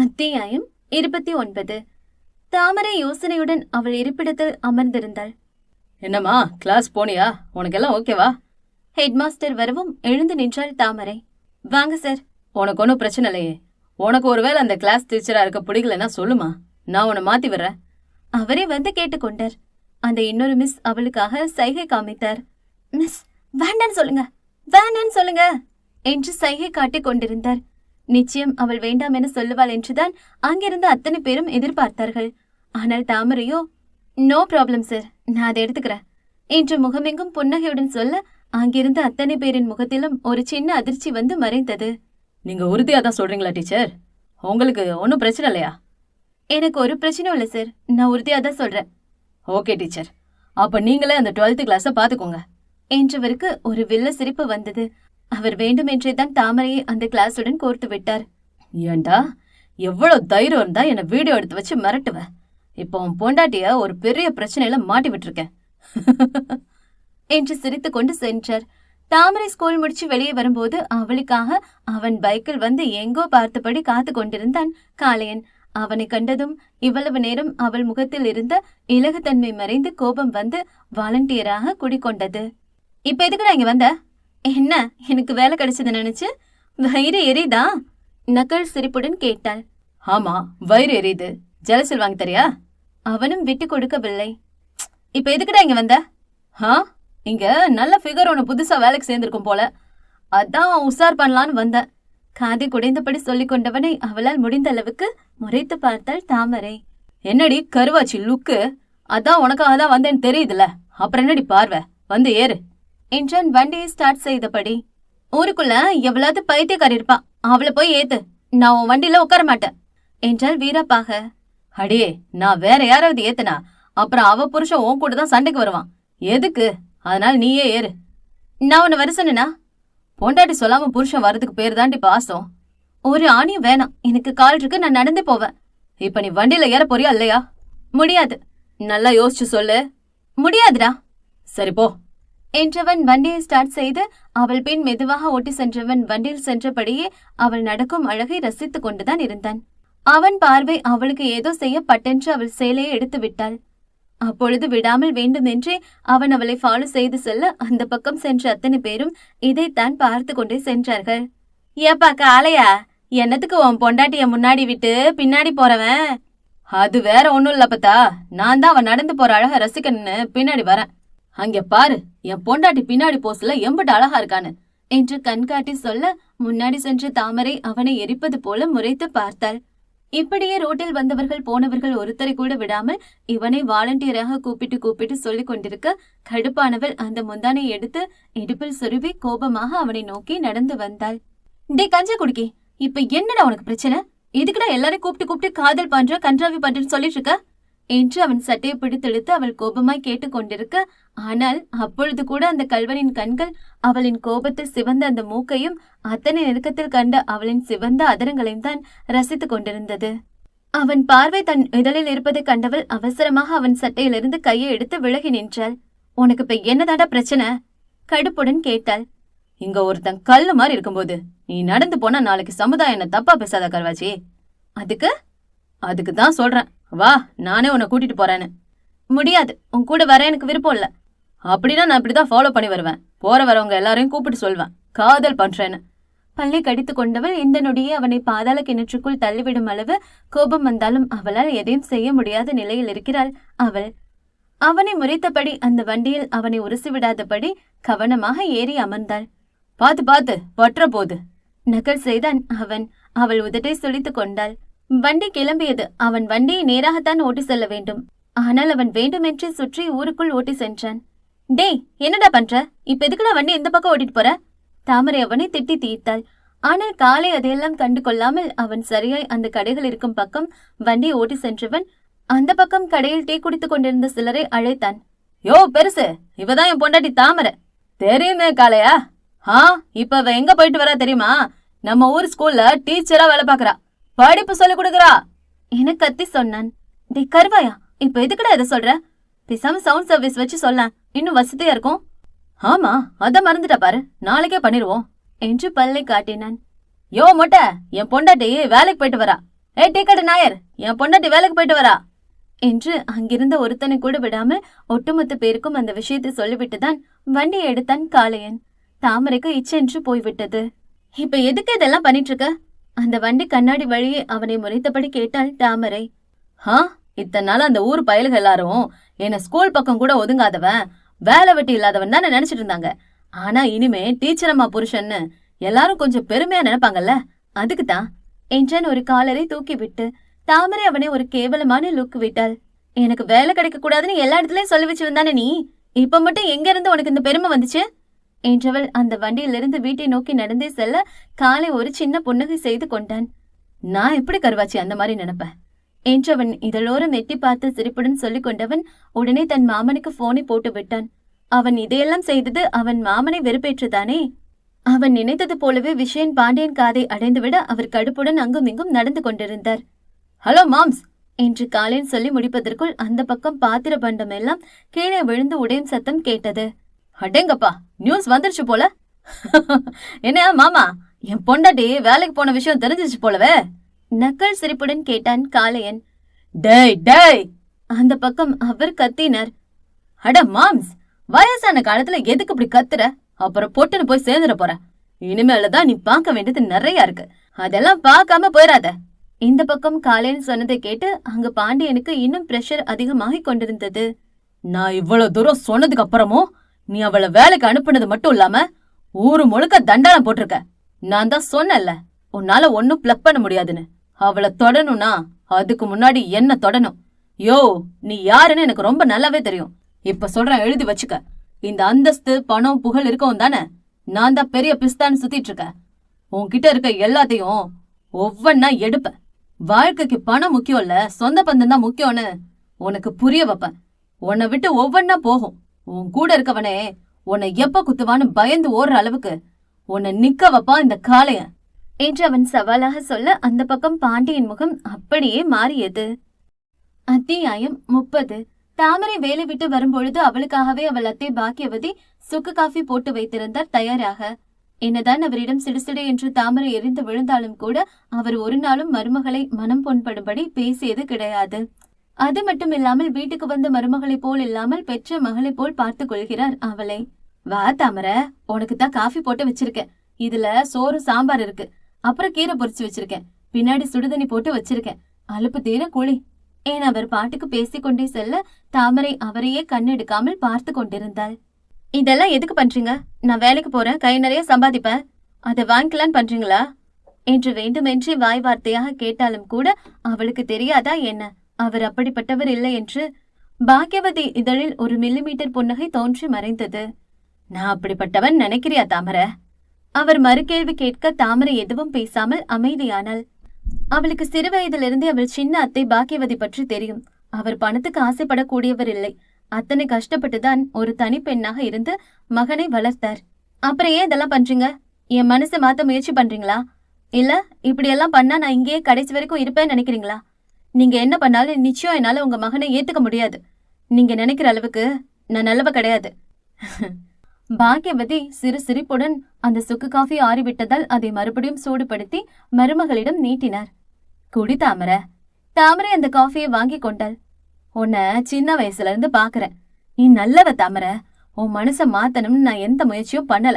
அத்தியாயம் இருபத்தி ஒன்பது. தாமரை யோசனையுடன் அவள் இருப்பிடத்தில் அமர்ந்திருந்தாள். என்னம்மா கிளாஸ் போனியா? உனக்கெல்லாம் ஓகேவா ஹெட்மாஸ்டர் வரவும் எழுந்து நின்றாள் தாமரை. வாங்க சார் உனக்கு ஒன்றும் பிரச்சனை இல்லையே. உனக்கு ஒருவேளை அந்த கிளாஸ் டீச்சரா இருக்க பிடிக்கலன்னா சொல்லுமா. நான் உன்னை மாத்தி விடுறேன். அவரே வந்து கேட்டுக்கொண்டார் அந்த இன்னொரு மிஸ் அவளுக்காக சைகை காமித்தார். மிஸ் வேண்டான்னு சொல்லுங்க. வேண்டான்னு சொல்லுங்க என்று சைகை காட்டிக் கொண்டிருந்தார். நிச்சயம் அவள் வேண்டாம் என சொல்லுவாள் என்றுதான் அங்கிருந்த அத்தனை பேரும் எதிர்பார்த்தார்கள். ஆனால் தாமரையோ நோ ப்ராப்ளம் சார். நான் அதை எடுத்துக்கிறேன். என்று முகமெங்கும் புன்னகையுடன் சொல்ல அங்கிருந்த அத்தனை பேரின் முகத்திலும் ஒரு சின்ன அதிர்ச்சி வந்து மறைந்தது. நீங்க உறுதியா தான் சொல்றீங்களா டீச்சர்? உங்களுக்கு ஒன்றும் பிரச்சனை இல்லையா? எனக்கு ஒரு பிரச்சனையும் இல்லை சார். நான் உறுதியாக தான் சொல்றேன். Okay teacher. அப்ப நீங்களே அந்த டுவெல்த் கிளாஸை பார்த்துக்கோங்க. என்றவருக்கு ஒரு வில்ல சிரிப்பு வந்தது. அவர் வேண்டுமென்றே தான் தாமரையை அந்த கிளாஸுடன் கோர்த்து விட்டார். ஏண்டா எவ்வளவு தைரியம் இருந்தா என்னை வீடியோ எடுத்து வச்சு மிரட்டுவ? இப்போ உன் பொண்டாட்டிய ஒரு பெரிய பிரச்சனையில மாட்டி விட்டுருக்கேன் என்று சிரித்துக்கொண்டு சென்றார். தாமரை ஸ்கூல் முடிச்சு வெளியே வரும்போது அவளுக்காக அவன் பைக்கில் வந்து எங்கோ பார்த்தபடி காத்து கொண்டிருந்தான் காளையன். அவனை கண்டதும் இவ்வளவு நேரம் அவள் முகத்தில் இருந்த இலகுத்தன்மை மறைந்து கோபம் வந்து வாலண்டியராக குடிக்கொண்டது. இப்ப எதுக்குடா இங்க வந்த? என்ன? எனக்கு வேலை கிடைச்சது நினைச்சு வயிறு எரிதா நக்கல் சிரிப்புடன் கேட்டாள். ஆமா வயிறு எரியுது. ஜலசில் வாங்கி தரியா? அவனும் விட்டு கொடுக்கவில்லை. இப்ப எதுக்குடா இங்க வந்த? ஆ இங்க நல்ல ஃபிகர் ஒன்று புதுசா வேலைக்கு சேர்ந்திருக்கும் போல. அதான் உசார் பண்ணலான்னு வந்தேன் காதை குடைந்தபடி சொல்லிக் கொண்டவனை அவளால் முடிந்த அளவுக்கு முறைத்து பார்த்தாள் தாமரை. என்னடி கருவாச்சி லுக்கு அதான் உனக்காக தான் வந்தேன்னு தெரியுதுல அப்புறம் என்னடி பார்வை? வந்து ஏறு. என்றான் வண்டியை ஸ்டார்ட் செய்தபடி ஊருக்குள்ள எவ்வளவு பைத்தியக்காரி இருப்பா. அவளை போய் ஏத்து. நான் உன் வண்டியில உட்கார மாட்டேன். என்றாள் வீரப்பாக. அடியே நான் வேற யாராவது ஏத்தனா அப்புறம் அவ புருஷன் உன் கூட தான் சண்டைக்கு வருவான். எதுக்கு? அதனால நீயே ஏறு. நான் உன்னை வர பொண்டாட்டி சொல்லாம புருஷன் வர்றதுக்கு பேர் தாண்டி பாசம். ஒரு ஆணியும் வேணாம். எனக்கு கால் இருக்கு நான் நடந்து போவேன். இப்ப நீ வண்டியில ஏற போறியா இல்லையா? முடியாது. நல்லா யோசிச்சு சொல்லு. முடியாதுடா. சரி போ. என்றவன் வண்டியை ஸ்டார்ட் செய்து அவள் பின் மெதுவாக ஓட்டி சென்றவன் வண்டியில் சென்றபடியே அவள் நடக்கும் அழகை ரசித்துக் கொண்டுதான் இருந்தான். அவன் பார்வை அவளுக்கு ஏதோ செய்ய பட்டென்று அவள் சேலையை எடுத்து விட்டாள். அப்பொழுது விடாமல் வேண்டுமென்றே அவன் அவளை ஃபாலோ செய்து செல்ல அந்த பக்கம் சென்ற அத்தனை பேரும் இதைத்தான் பார்த்து கொண்டே சென்றார்கள். ஏப்பா காளையா என்னத்துக்கு உன் பொண்டாட்டிய முன்னாடி விட்டு பின்னாடி போறவன்? அது வேற ஒண்ணும் இல்ல பத்தா. நான் தான் அவன் நடந்து போற அழக ரசிக்கணும்னு பின்னாடி வரேன். அங்க பாரு என் பொண்டாட்டி பின்னாடி போஸ்ல எம்பிட்டு அழகா இருக்கான்னு. என்று கண்காட்டி சொல்ல முன்னாடி சென்ற தாமரை அவனை எரிப்பது போல முறைத்து பார்த்தாள். இப்படியே ரோட்டில் வந்தவர்கள் போனவர்கள் ஒருத்தரை கூட விடாமல் இவனை வாலண்டியராக கூப்பிட்டு கூப்பிட்டு சொல்லிக் கொண்டிருக்க கடுப்பானவள் அந்த முந்தானை எடுத்து இடுப்பில் சொருவி கோபமாக அவனை நோக்கி நடந்து வந்தாள். டே கஞ்ச குடிக்கி இப்ப என்னடா உனக்கு பிரச்சனை? எதுக்குடா எல்லாரையும் கூப்பிட்டு கூப்பிட்டு காதல் பண்ற கன்றாவி பண்றேன்னு சொல்லிட்டு இருக்க? என்று அவன் சட்டையை பிடித்தெடுத்து அவள் கோபமாய் கேட்டுக்கொண்டிருக்க ஆனால் அப்பொழுது கூட அந்த கல்வனின் கண்கள் அவளின் கோபத்தில் சிவந்த அந்த மூக்கையும் அத்தனை நெருக்கத்தில் கண்ட அவளின் சிவந்த அதரங்களையும் தான் ரசித்துக் கொண்டிருந்தது. அவன் பார்வை தன் இதழில் இருப்பதை கண்டவள் அவசரமாக அவன் சட்டையிலிருந்து கையை எடுத்து விலகி நின்றாள். உனக்கு இப்ப என்னதாடா பிரச்சனை? கடுப்புடன் கேட்டாள். இங்க ஒருத்தன் கல்லு மாதிரி இருக்கும்போது நீ நடந்து போனா நாளைக்கு சமுதாயம் என்ன தப்பா பேசாத கர்வாச்சி? அதுக்கு? அதுக்கு தான் சொல்றேன். வா நானே உன்னை கூட்டிட்டு போறேன்னு. முடியாது உன் கூட வர எனக்கு விருப்பம் இல்ல. அப்படின்னா நான் இப்படிதான் ஃபாலோ பண்ணி வருவேன். போற வரவங்க எல்லாரையும் கூப்பிட்டு சொல்வேன். காதல் பண்றேன்னு. பல்லை கடித்து கொண்டவள் இந்த நொடியே அவனை பாதாள கிணற்றுக்குள் தள்ளிவிடும் அளவு கோபம் வந்தாலும் அவளால் எதையும் செய்ய முடியாத நிலையில் இருக்கிறாள் அவள். அவனை முறைத்தபடி அந்த வண்டியில் அவனை உரசி விடாதபடி கவனமாக ஏறி அமர்ந்தாள். பாத்து பாத்து பற்ற போது. நகல் செய்தான் அவன். அவள் உதட்டை சுழித்துக் கொண்டாள். வண்டி கிளம்பியது. அவன் வண்டியை நேராகத்தான் ஓட்டி செல்ல வேண்டும். ஆனால் அவன் வேண்டுமென்றே சுற்றி ஊருக்குள் ஓட்டி சென்றான். டேய் என்னடா பண்ற? இப்ப எதுக்குடா வண்டி எந்த பக்கம் ஓட்டிட்டு போற? தாமரை அவனை திட்டி தீர்த்தாள். ஆனால் காலை அதையெல்லாம் கண்டு கொள்ளாமல் அவன் சரியாய் அந்த கடைகள் இருக்கும் பக்கம் வண்டியை ஓட்டி சென்றவன் அந்த பக்கம் கடையில் டீ குடித்துக் கொண்டிருந்த சிலரை அழைத்தான். யோ பெருசு இவதான் என் பொண்டாட்டி தாமரை. தெரியுமே காளையா? ஆ இப்ப அவ எங்க போயிட்டு வரா தெரியுமா? நம்ம ஊர் ஸ்கூல்ல டீச்சரா வேலை பாக்குறா படிப்பு சொல்லி கொடுக்குறா. என கத்தி சொன்னான்? டே கருவாயா? இப்ப எதுக்குடா இதை சொல்ற? பேசாம சவுண்ட் சர்வீஸ் வச்சு சொல்ல இன்னும் வசதியா இருக்கும். ஆமா அத மறந்துட்ட பாரு. நாளைக்கே பண்ணிருவோம் என்று பல்லை காட்டினான். யோ மொட்டை என் பொண்டாட்டி வேலைக்கு போயிட்டு வரா. ஏ டிக்கெட் நாயர் என் பொண்டாட்டி வேலைக்கு போயிட்டு வரா. என்று அங்கிருந்த ஒருத்தனை கூட விடாமல் ஒட்டுமொத்த பேருக்கும் அந்த விஷயத்தை சொல்லிவிட்டுதான் வண்டியை எடுத்தான் காளையன். தாமரைக்கு இச்சென்று போய்விட்டது. இப்ப எதுக்கு இதெல்லாம் பண்ணிட்டு இருக்க? அந்த வண்டி கண்ணாடி வழியே அவனை முறைத்தபடி கேட்டாள் தாமரை. ஆ இத்தனை நாள் அந்த ஊர் பயலுக எல்லாரும். என்ன ஸ்கூல் பக்கம் கூட ஒதுங்காதவன். வேலை வெட்டி இல்லாதவன் தானே நினைச்சிட்டு இருந்தாங்க. ஆனா இனிமே டீச்சர் அம்மா புருஷன்னு எல்லாரும் கொஞ்சம் பெருமையா நினைப்பாங்கல்ல? அதுக்கு தான் என்றான் ஒரு காலரை தூக்கிவிட்டு. தாமரை அவனை ஒரு கேவலமான லுக் விட்டாள். எனக்கு வேலை கிடைக்க கூடாதுன்னு எல்லா இடத்துலயும் சொல்லி வச்சு வந்தானே நீ? இப்ப மட்டும் எங்க இருந்து உனக்கு இந்த பெருமை வந்துச்சு? என்றவள் அந்த வண்டியிலிருந்து வீட்டை நோக்கி நடந்தே செல்ல காலை ஒரு சின்ன புன்னகை செய்து கொண்டான். நான் எப்படி கருவாச்சி அந்த மாதிரி நினைப்பேன்? என்றவன் இதழோரம் எட்டி பார்த்து சிரிப்புடன் சொல்லிக் கொண்டவன் உடனே தன் மாமனுக்கு போனை போட்டு விட்டான். அவன் இதையெல்லாம் செய்தது அவன் மாமனை வெறுப்பேற்றுதானே? அவன் நினைத்தது போலவே விஷயன் பாண்டியன் காதை அடைந்துவிட அவர் கடுப்புடன் அங்கும் இங்கும் நடந்து கொண்டிருந்தார். ஹலோ மாம்ஸ்! என்று காலையில் சொல்லி முடிப்பதற்குள் அந்த பக்கம் பாத்திர பண்டம் எல்லாம் கீழே விழுந்து உடையும் சத்தம் கேட்டது. அடேங்கப்பா நியூஸ் வந்துருச்சு போல. என்ன மாமா என் பொண்டாட்டி வேலைக்கு போன விஷயம் தெரிஞ்சிச்சு போலவே. நக்கல் சிரிப்புடன் கேட்டான் காளையன். டேய் டேய் அந்த பக்கம் அவர் கத்தினார். அட மாம்ஸ் வயசான காலத்துல எதுக்கு இப்படி கத்துற? அப்புறம் பொட்டுன்னு போய் சேர்ந்துட போற. இனிமேல தான் நீ பார்க்க வேண்டியது நிறைய இருக்கு. அதெல்லாம் பார்க்காம போயிடாத. இந்த பக்கம் காலையன் சொன்னதை கேட்டு அங்க பாண்டியனுக்கு இன்னும் பிரஷர் அதிகமாகிக் கொண்டிருந்தது. நான் இவ்வளவு தூரம் சொன்னதுக்கு அப்புறமும் நீ அவளை வேலைக்கு அனுப்புனது மட்டும் இல்லாம ஊரு முழுக்க தண்டனம் போட்டிருக்க. நான் தான் சொன்னேன்ல உன்னால ஒன்னும் பிளக் பண்ண முடியாதுன்னு. அவளை தொடணும்னா அதுக்கு முன்னாடி என்ன தொடணும்? யோ நீ யாருன்னு எனக்கு ரொம்ப நல்லாவே தெரியும். இப்ப சொல்றேன் எழுதி வச்சுக்க. இந்த அந்தஸ்து பணம் புகழ் இருக்கவும் தானே? நான் தான் பெரிய பிஸ்தான்னு சுத்திட்டு இருக்க உன்கிட்ட இருக்க எல்லாத்தையும் ஒவ்வொன்னா எடுப்பேன் வாழ்க்கைக்கு பணம் முக்கியம் இல்ல சொந்த பந்தம் தான் முக்கியம்னு உனக்கு புரிய வைப்பேன். உன்னை விட்டு ஒவ்வொன்னா போகும். உன் கூட இருக்கவனே உன்னை எப்ப குத்துவான்னு பயந்து ஓடுற அளவுக்கு உன்னை நிக்க வைப்பான் இந்த காளைய. என்று அவன் சவாலாக சொல்ல அந்த பக்கம் பாண்டியன் முகம் அப்படியே மாறியது. அத்தியாயம் முப்பது. தாமரை வேலை விட்டு வரும்பொழுது அவளுக்காகவே அவள் அத்தை பாக்கியவதி சுக்கு காஃபி போட்டு வைத்திருந்தார் தயாராக. என்னதான் அவரிடம் சிடுசிடு என்று தாமரை எரிந்து விழுந்தாலும் கூட அவர் ஒரு நாளும் மருமகளை மனம் புண்படும்படி பேசியது கிடையாது. அது மட்டும் இல்லாமல் வீட்டுக்கு வந்த மருமகளைப் போல் இல்லாமல் பெற்ற மகளைப் போல் பார்த்து கொள்கிறார் அவளை. வா தாமரை. உனக்கு தான் காஃபி போட்டு வச்சிருக்கேன். இதுல சோறு சாம்பார் இருக்கு. அப்புறம் கீரை பொரிச்சு வச்சிருக்கேன். பின்னாடி சுடுதண்ணி போட்டு வச்சிருக்கேன். அலுப்பு தீர குழி. ஏன் அவர் பாட்டுக்கு பேசிக்கொண்டே செல்ல தாமரை அவரையே கண்ணெடுக்காமல் பார்த்து கொண்டிருந்தாள். இதெல்லாம் எதுக்கு பண்றீங்க? நான் வேலைக்கு போறேன். கை நிறைய சம்பாதிப்பேன். அதை வாங்கிக்கலான்னு பண்றீங்களா? என்று வேண்டுமென்றே வாய் வார்த்தையாக கேட்டாலும் கூட அவளுக்கு தெரியாதா என்ன? அவர் அப்படிப்பட்டவர் இல்லை என்று பாக்கியவதி இதழில் ஒரு மில்லிமீட்டர் புன்னகை தோன்றி மறைந்தது. நான் அப்படிப்பட்டவன் நினைக்கிறியா தாமரை? அவர் மறுகேள்வி கேட்க தாமரை எதுவும் பேசாமல் அமைதியானாள். அவளுக்கு சிறு வயதிலிருந்தே அவள் சின்ன அத்தை பாக்கியவதி பற்றி தெரியும். அவர் பணத்துக்கு ஆசைப்படக்கூடியவர் இல்லை. அத்தனை கஷ்டப்பட்டுதான் ஒரு தனி பெண்ணாக இருந்து மகனை வளர்த்தார். அப்புறம் ஏன் இதெல்லாம் பண்றீங்க? என் மனசை மாத்த முயற்சி பண்றீங்களா? இல்ல இப்படியெல்லாம் பண்ணா நான் இங்கேயே கடைசி வரைக்கும் இருப்பேன்னு நினைக்கிறீங்களா? நீங்க என்ன பண்ணாலும் நிச்சயம் என்னால உங்க மகனை ஏத்துக்க முடியாது. நீங்க நினைக்கிற அளவுக்கு நான் நல்லவ கிடையாது. பாக்கியவதி சிறு சிரிப்புடன் அந்த சுக்கு காஃபி ஆறிவிட்டதால் அதை மறுபடியும் சூடுபடுத்தி மருமகளிடம் நீட்டினார். குடி தாமர தாமரை அந்த காஃபியை வாங்கி கொண்டாள். உன்னை சின்ன வயசுல இருந்து பாக்குறேன். நீ நல்லவ தாமரை. உன் மனச மாத்தணும்னு நான் எந்த முயற்சியும் பண்ணல.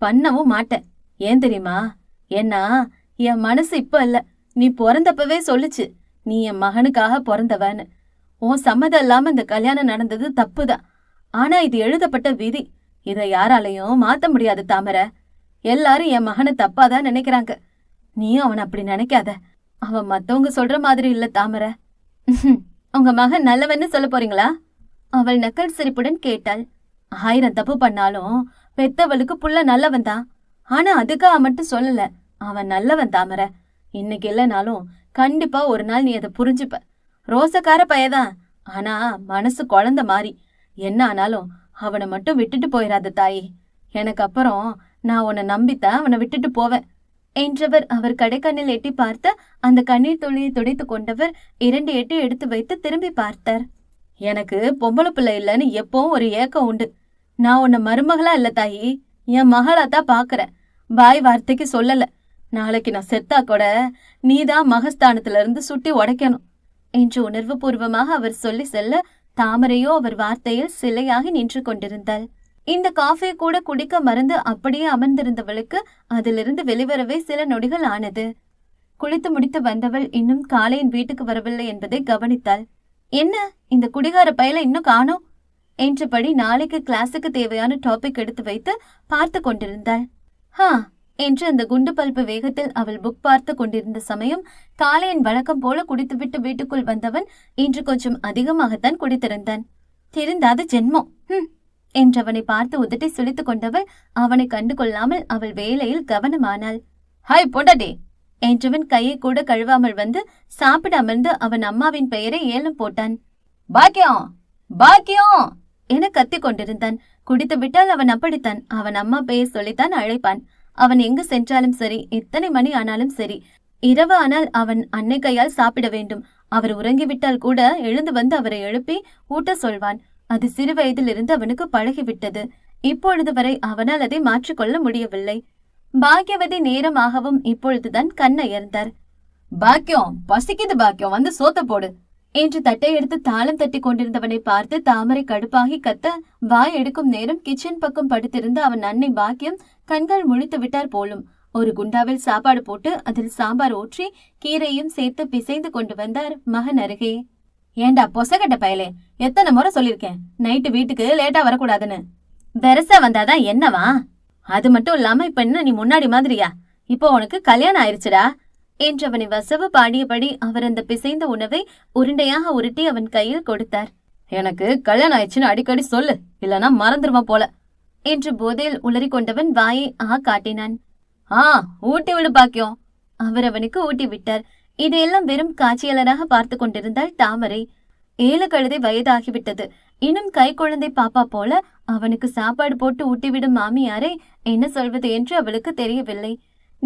பண்ணவும் மாட்டேன். ஏன் தெரியுமா? ஏன்னா என் மனசு இப்ப இல்ல. நீ பிறந்தப்பவே சொல்லுச்சு. நீ என் மகனுக்காக பிறந்தவன்னு உன் சம்மதம் இல்லாம இந்த கல்யாணம் நடந்தது தப்புதான். ஆனா இது எழுதப்பட்ட விதி. இதை யாராலையும் மாத்த முடியாது தாமரை. எல்லாரும் என் மகனை தப்பாதான் நினைக்கிறாங்க. நீயும் அவன் அப்படி நினைக்காத. அவன் மத்தவங்க சொல்ற மாதிரி இல்ல தாமரை. உங்க மகன் நல்லவன்னு சொல்ல போறீங்களா? அவள் நக்கல் சிரிப்புடன் கேட்டாள். ஆயிரம் தப்பு பண்ணாலும் பெத்தவளுக்கு புள்ள நல்லவன் தான் ஆனா அதுக்காக மட்டும் சொல்லல. அவன் நல்லவன் தாமரை. இன்னைக்கு இல்லைனாலும் கண்டிப்பா ஒரு நாள் நீ அதை புரிஞ்சுப்ப. ரோசக்கார பையதான். ஆனா மனசு குழந்த மாதிரி என்ன ஆனாலும் அவனை மட்டும் விட்டுட்டு போயிடாத தாயி. எனக்கு அப்புறம் நான் உன்னை நம்பித்தான் அவனை விட்டுட்டு போவேன். என்றவர் அவர் கடைக்கண்ணில் எட்டி பார்த்த அந்த கண்ணீர் துளியை துடைத்து கொண்டவர் இரண்டு எட்டு எடுத்து வைத்து திரும்பி பார்த்தார். எனக்கு பொம்பளை பிள்ளை இல்லைன்னு எப்பவும் ஒரு ஏக்கம் உண்டு. நான் உன்னை மருமகளா இல்ல தாயி. என் மகளா தான் பாக்குறேன். பாய் வார்த்தைக்கு சொல்லல. நாளைக்கு நான் செத்தா கூட நீதான் மகஸ்தானத்துல இருந்து சுட்டி உடைக்கணும் என்று உணர்வு பூர்வமாக அவர் சொல்லி செல்ல தாமரையோ அவர் வார்த்தையில் சிலையாகி நின்று கொண்டிருந்தாள். இந்த காஃபி கூட குடிக்க மறந்து அப்படியே அமர்ந்திருந்தவளுக்கு அதிலிருந்து வெளிவரவே சில நொடிகள் ஆனது. குளித்து முடித்து வந்தவள் இன்னும் காலையின் வீட்டுக்கு வரவில்லை என்பதை கவனித்தாள். என்ன? இந்த குடிகார பயல இன்னும் காணோம்? என்றபடி நாளைக்கு கிளாஸுக்கு தேவையான டாபிக் எடுத்து வைத்து பார்த்து கொண்டிருந்தாள். ஹா! என்று அந்த குண்டு பல்பு வேகத்தில் அவள் புக் பார்த்து கொண்டிருந்த சமயம் காலையின் வழக்கம் போல குடித்துவிட்டு வீட்டுக்குள் வந்தவன் இன்று கொஞ்சம் அதிகமாகத்தான் குடித்திருந்தான். திருந்தாத ஜென்மம். ஹம் என்றவனை பார்த்து உதட்டி சுளித்துக் கொண்டவள் அவனை கண்டு கொள்ளாமல் அவள் வேலையில் கவனமானாள். ஹாய் பொண்டாட்டி! என்றவன் கையை கூட கழுவாமல் வந்து சாப்பிட அமர்ந்து அவன் அம்மாவின் பெயரை ஏலம் போட்டான். பாக்கியம்! பாக்கியம்! என கத்திக் கொண்டிருந்தான். குடித்து விட்டால் அவன் அப்படித்தான். அவன் அம்மா பெயர் சொல்லித்தான் அழைப்பான். அவன் எங்கு சென்றாலும் சரி எத்தனை மணி ஆனாலும் சரி இரவு ஆனால் அவன் அன்னை கையால் சாப்பிட வேண்டும். அவர் உறங்கிவிட்டால் கூட எழுந்து வந்து அவரை எழுப்பி ஊட்ட சொல்வான். அது சிறு வயதிலிருந்து அவனுக்கு பழகிவிட்டது. இப்பொழுது வரை அவனால் அதை மாற்றிக்கொள்ள முடியவில்லை. பாக்யவதி நேரமாகவும் இப்பொழுதுதான் கண்ணயர்ந்தார் பாக்கியம் பசிக்குது பாக்கியம் வந்து சோத்த போடு. என்று தட்டை எடுத்து தாளம் தட்டி கொண்டிருந்தவனை பார்த்து தாமரை கடுப்பாகி கத்த வாய் எடுக்கும் நேரம் கிச்சன் பக்கம் படுத்திருந்த அவன் அன்னை பாக்கியம் கண்கள் முழித்து விட்டார் போலும். ஒரு குண்டாவில் சாப்பாடு போட்டு அதில் சாம்பார் ஊற்றி கீரையும் சேர்த்து பிசைந்து கொண்டு வந்தார் மகன் அருகே. ஏண்டா பொசகட்ட பயலே? எத்தனை முறை சொல்லிருக்கேன் நைட்டு வீட்டுக்கு லேட்டா வரக்கூடாதுன்னு. வெரசா வந்தாதான் என்னவா? அது மட்டும் இல்லாம இப்ப என்ன நீ முன்னாடி மாதிரியா? இப்போ உனக்கு கல்யாணம் ஆயிருச்சுடா. என்றவனை வசவு பாடியபடி அவர் அந்த பிசைந்த உணவை உருண்டையாக உருட்டி அவன் கையில் கொடுத்தார். எனக்கு கல்யாணம் ஆயிடுச்சுன்னு அடிக்கடி சொல்லு இல்லனா மறந்துருவான் போல. என்று போதையில் உளறிக் கொண்டவன் வாயை ஆ காட்டினான். ஆ ஊட்டி விடு பாக்கியம். அவர் அவனுக்கு ஊட்டி விட்டார். இதையெல்லாம் வெறும் காட்சியாளராக பார்த்து கொண்டிருந்தாள் தாமரை. ஏழு கழுதை வயதாகிவிட்டது. இன்னும் கை குழந்தை பாப்பா போல அவனுக்கு சாப்பாடு போட்டு ஊட்டிவிடும் மாமியாரை என்ன சொல்வது என்று அவளுக்கு தெரியவில்லை.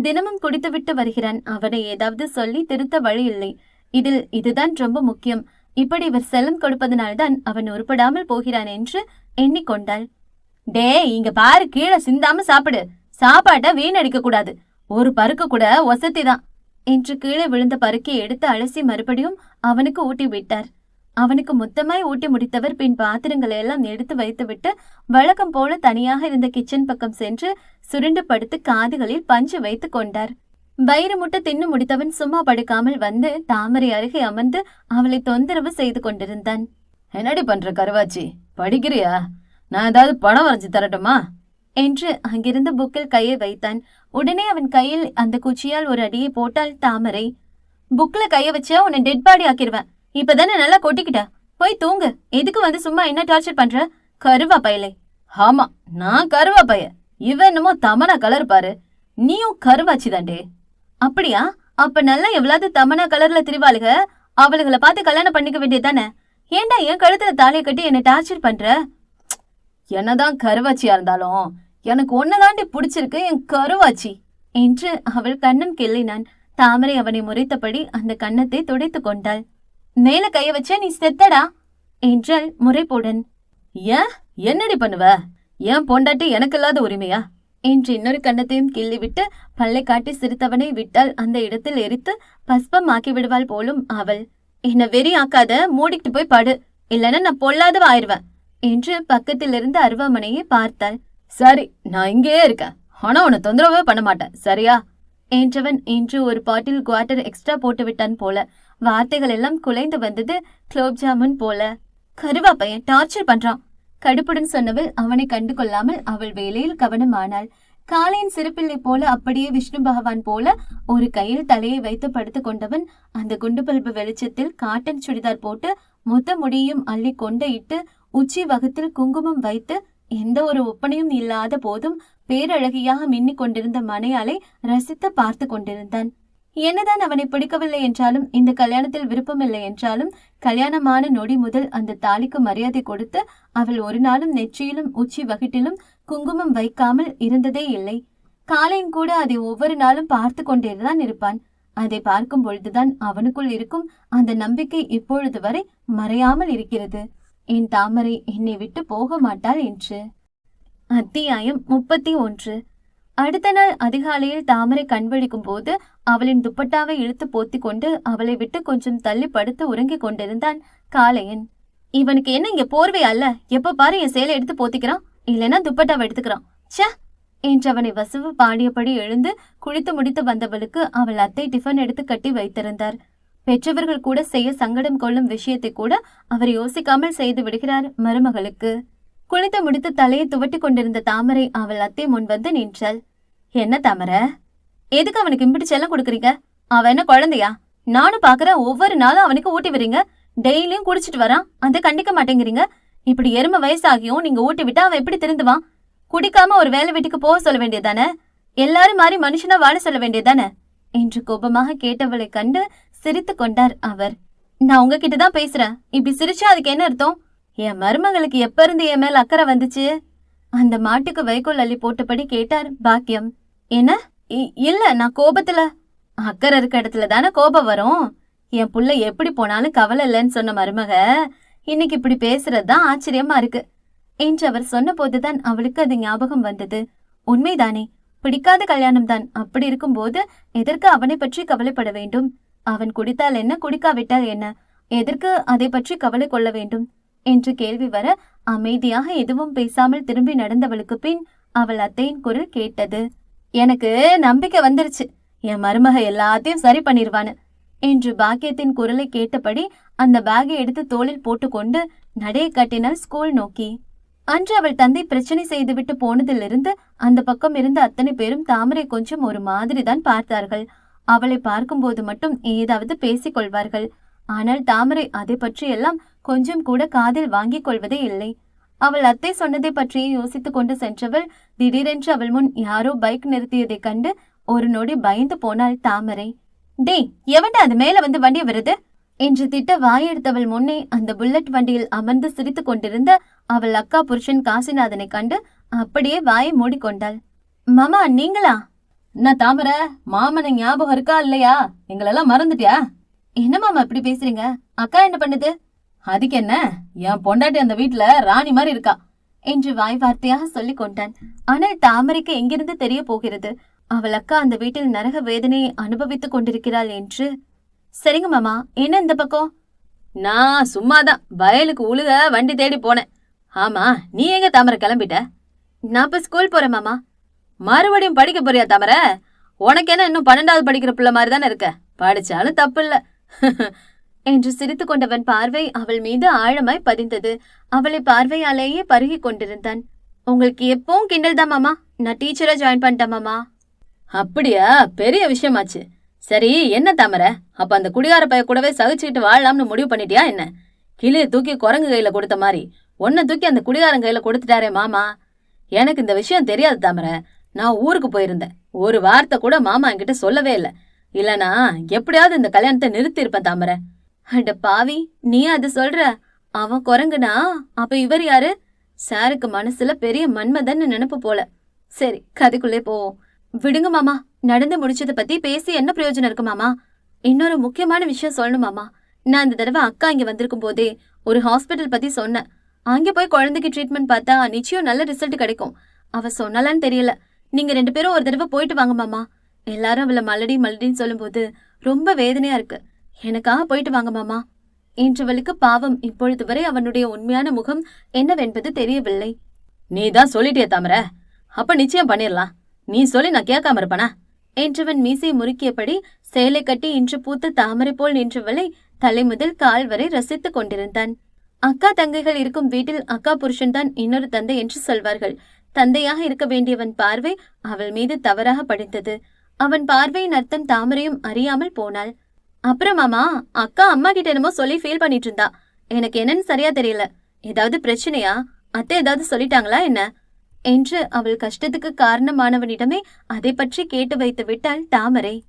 தினமும் குடித்துவிட்டு வருகிறான். அவனை ஏதாவது சொல்லி திருத்த வழி இல்லை இதில் இதுதான் ரொம்ப முக்கியம். இப்படி இவர் செல்லம் கொடுப்பதனால்தான் அவன் உருப்படாமல் போகிறான் என்று எண்ணிக்கொண்டாள். டேய் இங்க பாரு கீழே சிந்தாம சாப்பிடு. சாப்பாட்ட வீணடிக்க கூடாது. ஒரு பருக்கு கூட ஒசத்தி தான் என்று கீழே விழுந்த பருக்கை எடுத்து அலசி மறுபடியும் அவனுக்கு ஊட்டி விட்டார் அவனுக்கு மொத்தமாய் ஊட்டி முடித்தவர் பின் பாத்திரங்களை எல்லாம் எடுத்து வைத்துவிட்டு வழக்கம் போல தனியாக இருந்த கிச்சன் பக்கம் சென்று சுருண்டு படுத்து காதுகளில் பஞ்சு வைத்துக் கொண்டார். வயிறு முட்டை தின்னு முடித்தவன் சும்மா படுக்காமல் வந்து தாமரை அருகே அமர்ந்து அவளை தொந்தரவு செய்து கொண்டிருந்தான். என்னடி பண்ற கருவாச்சி? படிக்கிறியா? நான் ஏதாவது படம் வரைஞ்சு தரட்டுமா? என்று அங்கிருந்த புக்கில் கையை வைத்தான். உடனே அவன் கையில் அந்த குச்சியால் ஒரு அடியை போட்டாள் தாமரை. புக்ல கைய வச்சா உன்னை டெட் பாடி ஆக்கிருவேன். இப்பதானே நல்லா கொட்டிக்கிட்ட? போய் தூங்கு. எதுக்கு வந்து சும்மா என்ன டார்ச்சர் பண்ற? கருவா பயலே. ஆமா நான் கருவா பைய. இவ என்னமோ தமனா கலர் பாரு. நீயும் கருவாச்சி தாண்டே. அப்படியா? அப்ப நல்லா எவ்வளவு தமனா கலர்ல திரிவாளுக? அவளுகளை பார்த்து கல்யாணம் பண்ணிக்க வேண்டியதானே ஏன்டா என் கழுத்துல தாலியை கட்டி என்னை டார்ச்சர் பண்ற? என்னதான் கருவாச்சியா இருந்தாலும் எனக்கு ஒன்னதாண்டி பிடிச்சிருக்கு என் கருவாச்சி. என்று அவள் கண்ணம் கிள்ளினான். தாமரை அவனை முறைத்தபடி அந்த கன்னத்தை துடைத்து கொண்டாள். மேல கைய வச்ச நீ செத்தடா. என்றாள் முறைப்புடன். ஏன்? என்னடி பண்ணுவ? ஏன் பொண்டாட்டி எனக்கு இல்லாத உரிமையா? என்று இன்னொரு கன்னத்தையும் கிள்ளிவிட்டு பல்லை காட்டி சிரித்தவனை விட்டால் அந்த இடத்தில் எரித்து பஸ்பம் ஆக்கி விடுவாள் போலும் அவள். என்ன வெறி ஆக்காத மூடிட்டு போய் படு. இல்லைன்னா நான் பொல்லாதவ ஆயிருவேன். என்று பக்கத்தில் இருந்து அருவாமனையை பார்த்தாள். சரி நான் இங்கேயே இருக்கேன். ஆனா உன்னை தொந்தரவே பண்ண மாட்டேன். சரியா? என்றவன் இன்று ஒரு பாட்டில் குவார்டர் எக்ஸ்ட்ரா போட்டு விட்டான் போல வார்த்தைகள் எல்லாம் குலைந்து வந்தது குலோப் ஜாமுன் போல. கருவா பையன் டார்ச்சர் பண்றான். கடுப்புடன் சொன்னவள் அவனை கண்டு கொள்ளாமல் அவள் வேலையில் கவனமானாள். காளையின் சிறுப்பிள்ளை போல அப்படியே விஷ்ணு பகவான் போல ஒரு கையில் தலையை வைத்து படுத்து கொண்டவன் அந்த குண்டு பல்பு வெளிச்சத்தில் காட்டன் சுடிதார் போட்டு மொத்த முடியையும் அள்ளி கொண்டையிட்டு உச்சி வகத்தில் குங்குமம் வைத்து எந்த ஒரு ஒப்பனையும் இல்லாத போதும் பேரழகியாக மின்னிக் கொண்டிருந்த மனையாளை ரசித்து பார்த்து கொண்டிருந்தான். என்னதான் அவனை பிடிக்கவில்லை என்றாலும் இந்த கல்யாணத்தில் விருப்பமில்லை என்றாலும் கல்யாணமான நொடி முதல் அந்த தாலிக்கு மரியாதை கொடுத்து அவள் ஒரு நாளும் நெற்றியிலும் உச்சி வகிட்டிலும் குங்குமம் வைக்காமல் இருந்ததே இல்லை. காலையும் கூட அதை ஒவ்வொரு நாளும் பார்த்து கொண்டேதான் இருப்பான். அதை பார்க்கும் பொழுதுதான் அவனுக்குள் இருக்கும் அந்த நம்பிக்கை இப்பொழுது வரை மறையாமல் இருக்கிறது. என் தாமரை என்னை விட்டு போக மாட்டாள் என்று. அத்தியாயம் முப்பத்தி ஒன்று. அடுத்த நாள் அதிகாலையில் தாமரை கண்விழிக்கும் போது அவளின் துப்பட்டாவை இழுத்து போத்திக் கொண்டு அவளை விட்டு கொஞ்சம் தள்ளி படுத்து உறங்கிக் கொண்டிருந்தான் காளையன். இவனுக்கு என்ன இங்க போர்வை அல்ல? எப்ப பாரு என் சேலை எடுத்து போத்திக்கிறான். இல்லைன்னா துப்பட்டாவை எடுத்துக்கிறான். ச்சே! என்று அவனை வசுவு பாடியபடி எழுந்து குளித்து முடித்து வந்தவளுக்கு அவள் அத்தை டிஃபன் எடுத்து கட்டி வைத்திருந்தார். பெற்றவர்கள் கூட செய்ய சங்கடம் கொள்ளும் விஷயத்தை கூட அவர் யோசிக்காமல் செய்து விடுகிறார் மருமகளுக்கு. குளித்து முடித்து தலையை துவட்டி கொண்டிருந்த தாமரை அவள் அத்தை முன் வந்து நின்றாள். என்ன தாமரை? எதுக்கு அவனுக்கு இம்பிட்டு செல்லம் கொடுக்குறீங்க? அவன் என்ன குழந்தையா? நானும் பாக்குறேன் ஒவ்வொரு நாளும் அவனுக்கு ஊட்டி விடுறீங்க. டெய்லியும் குடிச்சிட்டு வரான். அதை கண்டிக்க மாட்டேங்கிறீங்க. இப்படி எரும வயசாகியும் நீங்க ஊட்டி விட்டா அவன் எப்படி திருந்துவான் குடிக்காம ஒரு வேலை வீட்டுக்கு போக சொல்ல வேண்டியதானே எல்லாரும் மாதிரி மனுஷனா வாழ சொல்ல வேண்டியதானே என்று கோபமாக கேட்டவளை கண்டு சிரித்து கொண்டார் அவர். நான் உங்ககிட்ட தான் பேசுறேன். இப்படி சிரிச்சா அதுக்கு என்ன அர்த்தம்? என் மருமகளுக்கு எப்ப இருந்து என் மேல அக்கறை வந்துச்சு? அந்த மாட்டுக்கு வைக்கோல் அள்ளி போட்டபடி கேட்டார் பாக்கியம். என்ன? இல்ல நான் கோபத்துல அக்கறை இருக்க இடத்துல தானே கோபம் வரும். என் புள்ள எப்படி போனாலும் கவலை இல்லைன்னு சொன்ன மருமக இன்னைக்கு இப்படி பேசுறது தான் ஆச்சரியமா இருக்கு. என்று அவர் சொன்னபோதுதான் அவளுக்கு அது ஞாபகம் வந்தது. உண்மைதானே பிடிக்காத கல்யாணம் தான். அப்படி இருக்கும்போது எதற்கு அவனை பற்றி கவலைப்பட வேண்டும்? அவன் குடித்தால் என்ன குடிக்காவிட்டால் என்ன? எதற்கு அதை பற்றி கவலை கொள்ள வேண்டும்? என்று கேள்வி வர அமைதியாக எதுவும் பேசாமல் திரும்பி நடந்தவளுக்கு பின் அவள் அத்தையின் குரல் கேட்டது. எனக்கு நம்பிக்கை வந்துருச்சு. என் மருமக எல்லாத்தையும் சரி பண்ணிருவான்னு. என்று பாக்கியத்தின் குரலை கேட்டபடி அந்த பேக்கை எடுத்து தோளில் போட்டுக்கொண்டு நடைய கட்டினாள் ஸ்கூல் நோக்கி. அன்று அவள் தந்தை பிரச்சனை செய்துவிட்டு போனதிலிருந்து அந்த பக்கம் இருந்த அத்தனை பேரும் தாமரை கொஞ்சம் ஒரு மாதிரி தான் பார்த்தார்கள். அவளை பார்க்கும்போது மட்டும் ஏதாவது பேசிக் கொள்வார்கள். ஆனால் தாமரை அதை பற்றியெல்லாம் கொஞ்சம் கூட காதில் வாங்கிக் கொள்வதே இல்லை. அவள் அத்தை சொன்னதை பற்றியே யோசித்துக் கொண்டு சென்றவள் திடீரென்று அவள் முன் யாரோ பைக் நிறுத்தியதைக் கண்டு ஒரு நொடி பயந்து போனாள் தாமரை. டேய் எவன்டா அது மேல வந்து வண்டி வருது என்று திட்ட வாயெடுத்தவள் முன்னே அந்த புல்லட் வண்டியில் அமர்ந்து சிரித்துக் கொண்டிருந்த அவள் அக்கா புருஷன் காசிநாதனை கண்டு அப்படியே வாயை மூடிக்கொண்டாள். மாமா நீங்களா? நான் தாமரை மாமனை ஞாபகம் இருக்கா இல்லையா? எங்களெல்லாம் மறந்துட்டியா? என்ன மாமா இப்படி பேசுறீங்க? அக்கா என்ன பண்ணுது? அதுக்கு என்ன என் பொண்டாட்டி அந்த வீட்டுல ராணி மாதிரி இருக்கா? என்று வாய் வார்த்தையாக சொல்லிக் கொண்டான். ஆனால் தாமரைக்கு எங்கிருந்து தெரிய போகிறது? அவள் அக்கா அந்த வீட்டில் நரக வேதனையை அனுபவித்துக் கொண்டிருக்கிறாள் என்று. சரிங்க மாமா என்ன இந்த பக்கம்? நான் சும்மாதான் வயலுக்கு உழுக வண்டி தேடி போனேன். ஆமா நீ எங்க தாமரை கிளம்பிட்ட? நான் இப்ப ஸ்கூல் போறேன் மாமா. மறுபடியும் படிக்க போறியா தாமரை? உனக்கு என்ன இன்னும் பன்னெண்டாவது படிக்கிற பிள்ளை மாதிரி தானே இருக்க? படிச்சாலும் தப்பு இல்லை. என்று சிரித்துக் கொண்டவன் பார்வை அவள் மீது ஆழமாய் பதிந்தது. அவளை பார்வையாலேயே பருகி கொண்டிருந்தான். உங்களுக்கு எப்பவும் கிண்டல் தான் மாமா. நான் டீச்சரா ஜாயின் பண்ணிட்டேன் மாமா. அப்படியா? பெரிய விஷயமாச்சு. சரி என்ன தாமரை? அப்ப அந்த குடிகார பைய கூடவே சகிச்சுக்கிட்டு வாழலாம்னு முடிவு பண்ணிட்டியா என்ன? கிளிய தூக்கி குரங்கு கையில கொடுத்த மாதிரி உன்னை தூக்கி அந்த குடிகாரன் கையில கொடுத்துட்டாரே மாமா. எனக்கு இந்த விஷயம் தெரியாது தாமரை. நான் ஊருக்கு போயிருந்தேன். ஒரு வார்த்தை கூட மாமா என்கிட்ட சொல்லவே இல்லை. இல்லனா எப்படியாவது இந்த கல்யாணத்தை நிறுத்தி இருப்பேன் தாமரை. அட பாவி நீ அது சொல்ற? அவன் குரங்குனா? அப்ப இவர் யாரு? சாருக்கு மனசுல பெரிய மன்மதன்னு நினப்பு போல. சரி கதைக்குள்ளே போவோம். விடுங்க மாமா நடந்து முடிச்சத பத்தி பேசி என்ன பிரயோஜனம் இருக்கு மாமா? இன்னொரு முக்கியமான விஷயம் சொல்லணும் மாமா. நான் இந்த தடவை அக்கா இங்க வந்திருக்கும் போதே ஒரு ஹாஸ்பிட்டல் பத்தி சொன்னேன். அங்க போய் குழந்தைக்கு ட்ரீட்மெண்ட் பார்த்தா நிச்சயம் நல்ல ரிசல்ட் கிடைக்கும். அவ சொன்னாலான்னு தெரியல. நீங்க ரெண்டு பேரும் ஒரு தடவை போயிட்டு வாங்க மாமா. எல்லாரும் அவளை மலடி மலடின்னு சொல்லும்போது ரொம்ப வேதனையா இருக்கு. எனக்காக போயிட்டு வாங்க மாமா. என்றவளுக்கு பாவம். இப்பொழுது வரை அவனுடைய உண்மையான முகம் என்னவென்பது தெரியவில்லை. நீ தான் சொல்லிட்டிய தாமரை. அப்ப நிச்சயம் பண்ணிடலாம் நீ சொல்லி நான் கேட்காம இருப்பனா? என்றவன் மீசை முறுக்கியபடி சேலை கட்டி இன்று பூத்த தாமரை போல் நின்றவளை தலை முதல் கால் வரை ரசித்துக் கொண்டிருந்தான். அக்கா தங்கைகள் இருக்கும் வீட்டில் அக்கா புருஷன்தான் இன்னொரு தந்தை என்று சொல்வார்கள். தந்தையாக இருக்க வேண்டியவன் பார்வை அவள் மீது தவறாக படித்தது. அவன் பார்வையின் அர்த்தம் தாமரையும் அறியாமல் போனாள். அப்புறம் மாமா அக்கா அம்மா கிட்ட என்னமோ சொல்லி ஃபீல் பண்ணிட்டு இருந்தா எனக்கு என்னன்னு சரியா தெரியல. ஏதாவது பிரச்சனையா? அத்தை ஏதாவது சொல்லிட்டாங்களா என்ன? என்று அவள் கஷ்டத்துக்கு காரணமானவனிடமே அதை பற்றி கேட்டு வைத்து விட்டாள் தாமரை.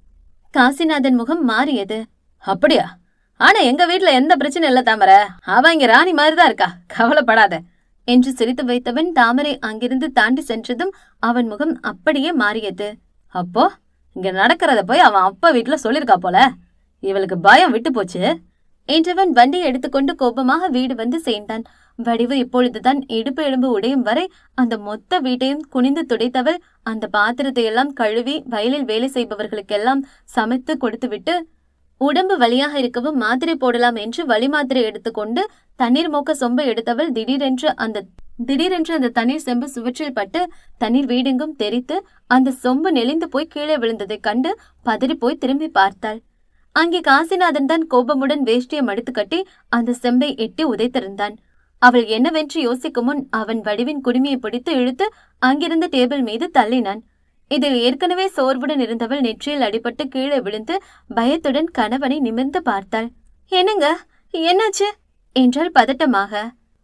காசிநாதன் முகம் மாறியது. அப்படியா? ஆனா எங்க வீட்ல எந்த பிரச்சனை இல்ல தாமரை. அவ இங்க ராணி மாதிரிதான் இருக்கா. கவலைப்படாத. என்று சிரித்து வைத்தவன் தாமரை அங்கிருந்து தாண்டி சென்றதும் அவன் முகம் அப்படியே மாறியது. அப்போ இங்க நடக்கிறத போய் அவன் அப்பா வீட்ல சொல்லிருக்கா போல? இவளுக்கு பயம் விட்டு போச்சு. என்றவன் வண்டியை எடுத்துக்கொண்டு கோபமாக வீடு வந்து சேர்ந்தான். வடிவு இப்பொழுதுதான் இடுப்பு எலும்பு உடையும் வரை அந்த மொத்த வீட்டையும் குனிந்து துடைத்தவள் அந்த பாத்திரத்தை எல்லாம் கழுவி வயலில் வேலை செய்பவர்களுக்கெல்லாம் சமைத்து கொடுத்துவிட்டு உடம்பு வலியாக இருக்கவும் மாத்திரை போடலாம் என்று வழி மாத்திரை எடுத்துக்கொண்டு தண்ணீர் மோக்க சொம்பை எடுத்தவள் திடீரென்று அந்த திடீரென்று அந்த தண்ணீர் செம்பு சுவற்றில் பட்டு தண்ணீர் வீடெங்கும் தெரித்து அந்த சொம்பு நெளிந்து போய் கீழே விழுந்ததைக் கண்டு பதறி போய் திரும்பி பார்த்தாள். அங்கே காசிநாதன் தான் கோபமுடன் வேஷ்டியை மடித்து கட்டி அந்த செம்பை எட்டி உதைத்திருந்தான். அவள் என்னவென்று யோசிக்கும் முன் அவன் வடிவின் குடுமியை பிடித்து இழுத்து அங்கிருந்த டேபிள் மீது தள்ளினான். இதில் ஏற்கனவே சோர்வுடன் இருந்தவள் நெற்றியில் அடிபட்டு கீழே விழுந்து பயத்துடன் கணவனை நிமிர்ந்து பார்த்தாள். என்னங்க? என்னாச்சு? என்றாள் பதட்டமாக.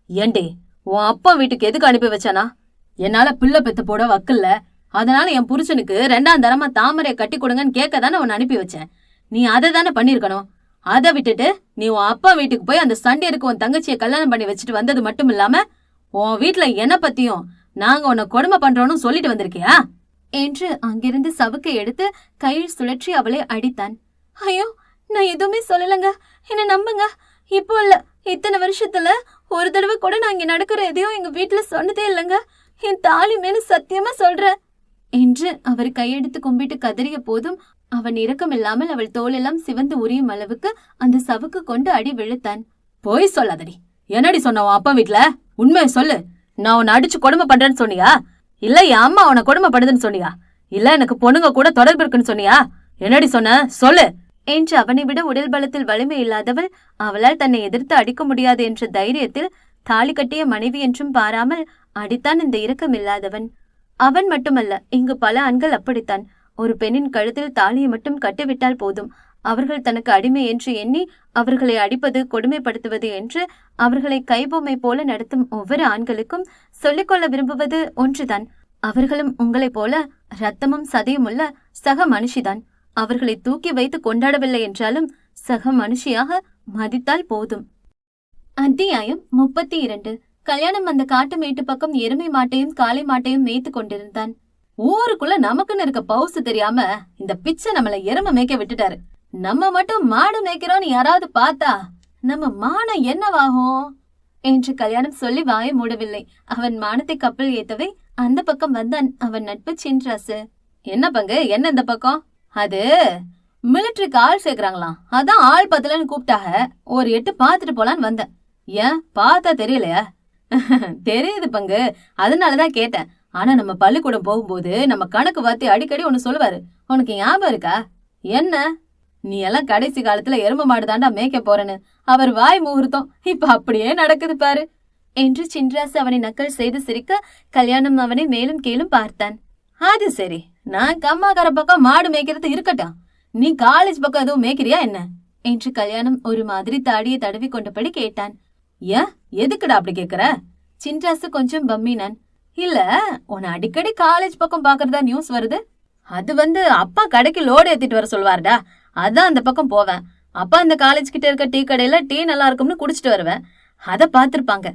ஏண்டே உன் அப்பா வீட்டுக்கு எதுக்கு அனுப்பி வச்சானா? என்னால பிள்ளை பெத்து போட வக்கில்ல. அதனால என் புருஷனுக்கு ரெண்டாம் தரமா தாமரையை கட்டி கொடுங்கன்னு கேட்க தானே உன்னை அனுப்பி வச்சேன். நீ அதை தானே பண்ணிருக்கணும்? அதை விட்டுட்டு நீ உன் அப்பா வீட்டுக்கு போய் அந்த சண்டேருக்கு உன் தங்கச்சியை கல்யாணம் பண்ணி வச்சுட்டு வந்தது மட்டும் இல்லாம உன் வீட்டுல என்ன பத்தியும் நாங்க உன்னை கொடுமை பண்றோம்னு சொல்லிட்டு வந்திருக்கியா? என்று அங்கிருந்து சவுக்கை எடுத்து கையில் சுழற்றி அவளை அடித்தான். ஐயோ நான் எதுவுமே சொல்லலங்க. என்ன நம்புங்க. இப்போ இல்ல இத்தனை வருஷத்துல ஒரு தடவை கூட நான் இங்க நடக்கிற எதையும் எங்க வீட்டுல சொன்னதே இல்லைங்க. என் தாலி மேல சத்தியமா சொல்றேன். என்று அவர் கையெடுத்து கும்பிட்டு கதறிய போதும் அவன் இரக்கமில்லாமல் அவள் தோலெல்லாம் சிவந்து உரியும் அளவுக்கு அந்த சவுக்கு கொண்டு அடி விழுத்தான். போய் சொல்லாதடி. என்னடி சொன்ன அப்பா வீட்ல? உண்மையை சொல்லு. நான் உன்னை அடிச்சு கொடுமை பண்றேன்னு சொன்னியா? இல்ல என் அம்மா உன்னை கொடுமை பண்ணுதுன்னு சொன்னியா? இல்ல எனக்கு பொண்ணுங்க கூட தொடர்பு இருக்குன்னு சொன்னியா? என்னடி சொன்ன? சொல்லு. என்று அவனை விட உடல் பலத்தில் வலிமை இல்லாதவள் அவளால் தன்னை எதிர்த்து அடிக்க முடியாது என்ற தைரியத்தில் தாலி கட்டிய மனைவி என்றும் பாராமல் அடித்தான் இந்த இரக்கமில்லாதவன் அவன் மட்டுமல்ல இங்கு பல ஆண்கள் அப்படித்தான். ஒரு பெண்ணின் கழுத்தில் தாலியை மட்டும் கட்டிவிட்டால் போதும். அவர்கள் தனக்கு அடிமை என்று எண்ணி அவர்களை அடிப்பது கொடுமைப்படுத்துவது என்று அவர்களை கைபொம்மை போல நடத்தும் ஒவ்வொரு ஆண்களுக்கும் சொல்லிக்கொள்ள விரும்புவது ஒன்றுதான். அவர்களும் உங்களைப் போல ரத்தமும் சதையும் உள்ள சக மனுஷிதான். அவர்களை தூக்கி வைத்து கொண்டாடவில்லை என்றாலும் சக மனுஷியாக மதித்தால் போதும். அத்தியாயம் முப்பத்தி இரண்டு. கல்யாணம் அந்த காட்டு மேட்டு பக்கம் எருமை மாட்டையும் காளை மாட்டையும் மேய்த்து கொண்டிருந்தான். ஊருக்குள்ள நமக்குன்னு இருக்க பவுசு தெரியாம இந்த பிச்சை நம்மள எரும மேய்க்க விட்டுட்டாரு. நம்ம மட்டும் மாடு மேய்க்கிறோம்னு யாராவது பார்த்தா நம்ம மானம் என்னவாகும்? என்று கல்யாணம் சொல்லி வாயை மூடவில்லை. அவன் மானத்தை கப்பல் ஏத்தவே அந்த பக்கம் வந்தான் அவன் நட்பு சென்றாசு. என்ன பங்கு? என்ன இந்த பக்கம்? அது மிலிட்ரிக்கு ஆள் சேர்க்கறாங்களாம். அதான் ஆள் பத்தலன்னு கூப்பிட்டாக ஒரு எட்டு பார்த்துட்டு போலான்னு வந்தேன். ஏன்? பார்த்தா தெரியலையா? தெரியுது பங்கு. அதனாலதான் கேட்டேன். ஆனா நம்ம பள்ளிக்கூடம் போகும்போது நம்ம கணக்கு வாத்தி அடிக்கடி ஒன்னு சொல்லுவாரு. உனக்கு ஞாபகம் இருக்கா? என்ன? நீ எல்லாம் கடைசி காலத்துல எரும மாடு தாண்டா மேய்க்க போறேன்னு. அவர் வாய் முகூர்த்தம். இப்ப அப்படியே நடக்குது பாரு. என்று சின்ராசு அவனை நக்கல் செய்து சிரிக்க கல்யாணம் அவனை மேலும் கீழும் பார்த்தான். அது சரி. நான் கம்மாக்கார பக்கம் மாடு மேய்க்கிறது இருக்கட்டும். நீ காலேஜ் பக்கம் எதுவும் மேய்க்கிறியா என்ன? என்று கல்யாணம் ஒரு மாதிரி தாடியை தடவி கொண்டபடி கேட்டான். ஏன்? எதுக்குடா அப்படி கேக்குற? சின்ராசு கொஞ்சம் பம்மினான். இல்ல உன்னை அடிக்கடி காலேஜ் பக்கம் பாக்குறதா நியூஸ் வருது? அது வந்து அப்பா கடைக்கு லோடு ஏத்திட்டு வர சொல்வாருடா. அதான் அந்த பக்கம் போவேன். அப்பா அந்த காலேஜ் கிட்ட இருக்க டீ கடையில டீ நல்லா இருக்கும்னு குடிச்சிட்டு வருவேன். அத பார்த்துருப்பாங்க.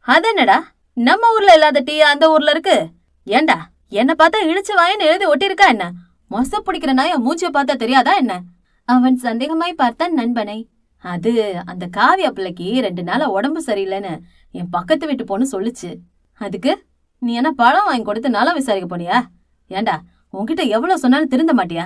அது என்னடா? நம்ம ஊர்ல இல்லாத டீ அந்த ஊர்ல இருக்கு? ஏண்டா என்ன பார்த்தா இழிச்ச வாயன்னு எழுதி ஒட்டியிருக்கா என்ன? மொச பிடிக்கிற நாய மூச்சிய பார்த்தா தெரியாதா என்ன? அவன் சந்தேகமாய் பார்த்தான் நண்பனை. அது அந்த காவியா பிள்ளைக்கு ரெண்டு நாளா உடம்பு சரியில்லைன்னு என் பக்கத்து வீட்டு பொண்ணு சொல்லுச்சு. அதுக்கு நீ என்ன பழம் வாங்கி கொடுத்து நலம் விசாரிக்க போனியா? ஏண்டா உன்கிட்ட எவ்வளவு சொன்னாலும் திருந்த மாட்டியா?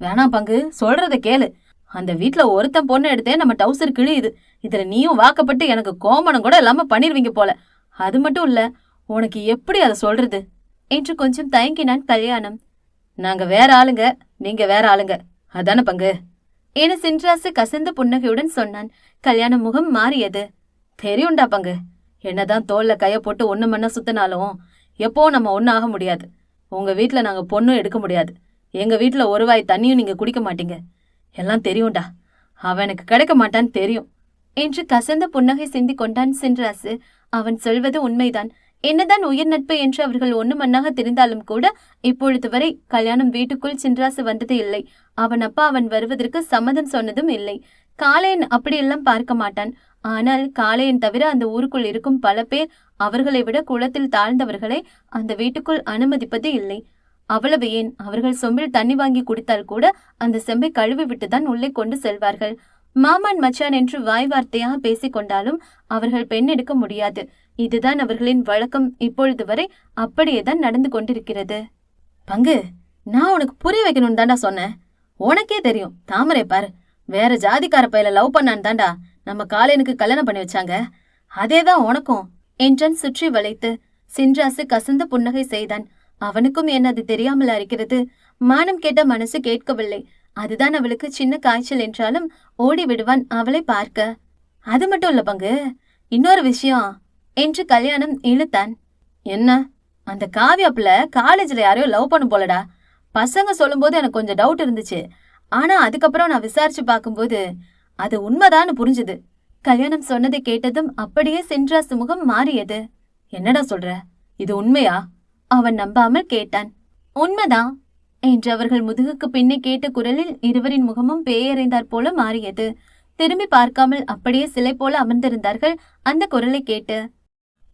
வேணாம் பங்கு சொல்றத கேளு. அந்த வீட்டில் ஒருத்தன் பொண்ணு எடுத்தே நம்ம டவுசர் கிழியுது இதுல நீயும் வாக்கப்பட்டு எனக்கு கோமணம் கூட இல்லாம பண்ணிருவீங்க போல. அது மட்டும் இல்ல உனக்கு எப்படி அதை சொல்றது? என்று கொஞ்சம் தயங்கினான் கல்யாணம். நாங்க வேற ஆளுங்க நீங்க வேற ஆளுங்க. அதான பங்கு? என சின்ராசு கசந்த புன்னகையுடன் சொன்னான். கல்யாண முகம் மாறியது. தெரியும்டா பங்கு என்னதான் தோல்ல கைய போட்டு ஒண்ணு மண்ண சுத்தினாலும் எப்போ நம்ம ஒன்றாக முடியாது. உங்க வீட்ல நாங்க பொண்ணும் எடுக்க முடியாது. எங்க வீட்டில் ஒரு வாய் தண்ணியும் நீங்க குடிக்க மாட்டீங்க. எல்லாம் தெரியும்டா. அவன் எனக்கு கிடைக்க மாட்டான்னு தெரியும். என்று கசந்த புன்னகை சிந்திக் கொண்டான் சின்ராசு அவன் சொல்வது உண்மைதான். என்னதான் உயிர் நட்பு என்று அவர்கள் ஒன்று மண்ணாக தெரிந்தாலும் கூட இப்பொழுது வரை கல்யாணம் வீட்டுக்குள் சின்ராசு வந்தது இல்லை. அவன் அப்பா அவன் வருவதற்கு சம்மதம் சொன்னதும் இல்லை. காளையன் அப்படியெல்லாம் பார்க்க மாட்டான். ஆனால் காளையன் தவிர அந்த ஊருக்குள் இருக்கும் பல பேர் அவர்களை விட குளத்தில் தாழ்ந்தவர்களை அந்த வீட்டுக்குள் அனுமதிப்பது இல்லை. அவ்வளவு ஏன்? அவர்கள் சொம்பில் தண்ணி வாங்கி குடித்தால் கூட அந்த செம்பை கழுவி விட்டுதான் உள்ளே கொண்டு செல்வார்கள். மாமான் மச்சான் என்று வாய் வார்த்தையாக பேசிக்கொண்டாலும் அவர்கள் பெண் எடுக்க முடியாது. இதுதான் அவர்களின் வழக்கம். இப்பொழுது வரை அப்படியே தான் நடந்து கொண்டிருக்கிறது. பங்கு நான் உனக்கு புரிய வைக்கணும்னு தாண்டா சொன்னேன். உனக்கே தெரியும். தாமரை பாரு. வேற ஜாதிக்கார பையில லவ் பண்ணான்னு தாண்டா நம்ம காலையனுக்கு கல்யாணம் பண்ணி வச்சாங்க. அதேதான் உனக்கும். என்றான் சுற்றி வளைத்து சின்ராசு கசந்த புன்னகை செய்தான். அவனுக்கும் என்ன அது தெரியாமல் இருக்கிறது மானம் கேட்ட மனசு கேட்கவில்லை. அதுதான் அவளுக்கு சின்ன காய்ச்சல் என்றாலும் ஓடி விடுவான் அவளை பார்க்க. அது மட்டும் இல்ல பங்கு இன்னொரு விஷயம் என்று கல்யாணம் இழுத்தான். என்ன? அந்த காவியாப்புல காலேஜ்ல யாரையோ லவ் பண்ண போலடா. பசங்க சொல்லும்போது எனக்கு கொஞ்சம் டவுட் இருந்துச்சு. ஆனா அதுக்கப்புறம் நான் விசாரிச்சு பார்க்கும்போது அது உண்மைதான்னு புரிஞ்சுது. கல்யாணம் சொன்னதை கேட்டதும் அப்படியே சின்ராசு முகம் மாறியது. என்னடா சொல்ற? இது உண்மையா? அவன் நம்பாமல் கேட்டான். உண்மைதான் என்று அவர்கள் முதுகுக்கு பின்னே கேட்ட குரலில் இருவரின் முகமும் பேயறைந்தாற் போல மாறியது. திரும்பி பார்க்காமல் அப்படியே சிலை போல அமர்ந்திருந்தார்கள் அந்த குரலை கேட்டு.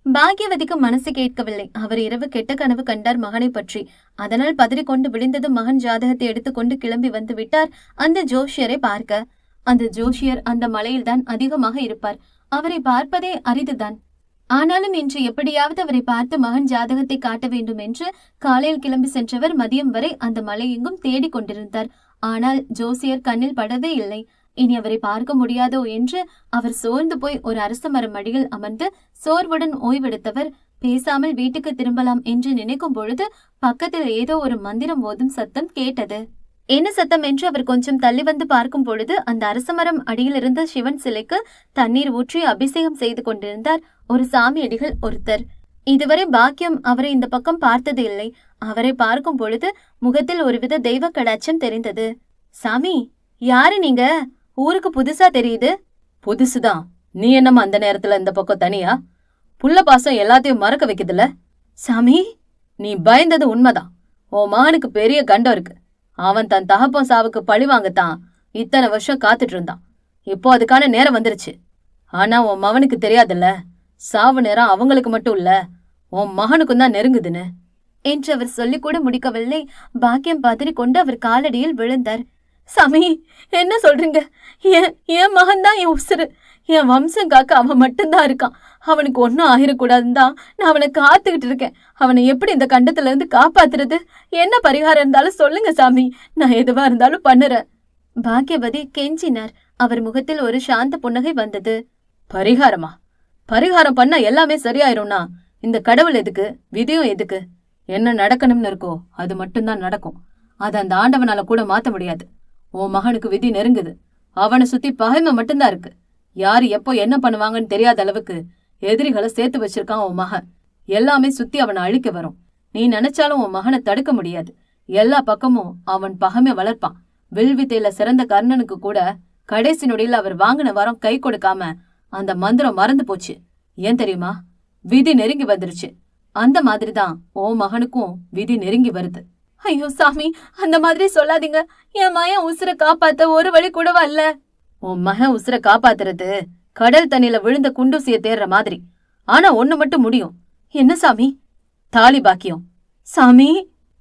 பாக்யவதிக்கு மனசு கேட்கவில்லை. அவர் இரவு கெட்ட கனவு கண்டார் மகனை பற்றி. அதனால் பதறிக்கொண்டு விழுந்ததும் மகன் ஜாதகத்தை எடுத்துக்கொண்டு கிளம்பி வந்து விட்டார் அந்த ஜோஷியரை பார்க்க. அந்த ஜோஷியர் அந்த மலையில்தான் அதிகமாக இருப்பார். அவரை பார்ப்பதே அரிதுதான். ஆனாலும் இன்று எப்படியாவது அவரை பார்த்து மகன் ஜாதகத்தை காட்ட வேண்டும் என்று காலையில் கிளம்பி சென்றவர் மதியம் வரை அந்த மலையெங்கும் தேடிக் கொண்டிருந்தார். ஆனால் ஜோசியர் கண்ணில் படவே இல்லை. இனி அவரை பார்க்க முடியாதோ என்று அவர் சோர்ந்து போய் ஒரு அரச மரம் அடியில் அமர்ந்து சோர்வுடன் ஓய்வெடுத்தவர் பேசாமல் வீட்டுக்கு திரும்பலாம் என்று நினைக்கும் பொழுது பக்கத்தில் ஏதோ ஒரு மந்திரம் ஓதும் சத்தம் கேட்டது. என்ன சத்தம் என்று அவர் கொஞ்சம் தள்ளி வந்து பார்க்கும் பொழுது அந்த அரசமரம் அடியில் இருந்த சிவன் சிலைக்கு தண்ணீர் ஊற்றி அபிஷேகம் செய்து கொண்டிருந்தார் ஒரு சாமியடிகள் ஒருத்தர். இதுவரை பாக்கியம் அவரை இந்த பக்கம் பார்த்தது இல்லை. அவரை பார்க்கும் பொழுது முகத்தில் ஒருவித தெய்வ கடாட்சம் தெரிந்தது. சாமி யாரு நீங்க? ஊருக்கு புதுசா தெரியுது. புதுசுதான் நீ என்னம்மா அந்த நேரத்துல இந்த பக்கம் தனியா? புள்ள பாசம் எல்லாத்தையும் மறக்க வைக்குதுல்ல சாமி? நீ பயந்தது உண்மைதான். உன் மகனுக்கு பெரிய கண்டம் இருக்கு. அவன் தன் தகப்பன் சாவுக்கு பழி வாங்கத்தான் இத்தனை வருஷம் காத்துட்டு இருந்தான். இப்போ அதுக்கான நேரம் வந்துருச்சு. ஆனா உன் மகனுக்கு தெரியாதுல்ல? சாவு நேரம் அவங்களுக்கு மட்டும் இல்ல உன் மகனுக்கும் தான் நெருங்குதுன்னு. என்று அவர் சொல்லி கூட முடிக்கவில்லை. பாக்கியம் பதறிக்கொண்டு அவர் காலடியில் விழுந்தார். சாமி என்ன சொல்றீங்க? என் என் மகன்தான் என் உசுறு. என் வம்சம் காக்க அவன் மட்டும்தான் இருக்கான். அவனுக்கு ஒன்றும் ஆயிடக்கூடாதுன்னு தான் நான் அவனை காத்துக்கிட்டு இருக்கேன். அவனை எப்படி இந்த கண்டத்துல இருந்து காப்பாத்துறது? என்ன பரிகாரம் இருந்தாலும் சொல்லுங்க சாமி. நான் எதுவாக இருந்தாலும் பண்ணுறேன். பாக்கியவதி கெஞ்சினார். அவர் முகத்தில் ஒரு சாந்த புன்னகை வந்தது. பரிகாரமா? பரிகாரம் பண்ணா எல்லாமே சரியாயிரும்னா? இந்த கடவுள் எதுக்கு? விதியும் எதுக்கு? என்ன நடக்கணும்னு இருக்கோ அது மட்டும்தான் நடக்கும். அது அந்த ஆண்டவனால கூட மாத்த முடியாது. உன் மகனுக்கு விதி நெருங்குது. அவனை சுத்தி பகைமை மட்டும்தான் இருக்கு. யாரு எப்போ என்ன பண்ணுவாங்கன்னு தெரியாத அளவுக்கு எதிரிகளை சேர்த்து வச்சிருக்கான் உன் மகன். எல்லாமே சுத்தி அவனை அழிக்க வரும். நீ நினைச்சாலும் உன் மகனை தடுக்க முடியாது. எல்லா பக்கமும் அவன் பகமே வளர்ப்பான். வில்வித்தையில சிறந்த கர்ணனுக்கு கூட கடைசி நொடியில் அவர் வாங்கின வரம் கை கொடுக்காம அந்த மந்திரம் மறந்து போச்சு. ஏன் தெரியுமா? விதி நெருங்கி வந்துருச்சு. அந்த மாதிரி தான் உன் மகனுக்கும் விதி நெருங்கி வருது. ஐயோ சாமி அந்த மாதிரி சொல்லாதீங்க. என் மயன் உசுரை காப்பாத்த ஒரு வழி கூடவா இல்ல? உன் மகன் உசுர காப்பாத்துறது கடல் தண்ணியில விழுந்த குண்டூசிய தேர்ற மாதிரி. ஆனா ஒண்ணு மட்டும் முடியும். என்ன சாமி? தாலி பாக்கியம். சாமி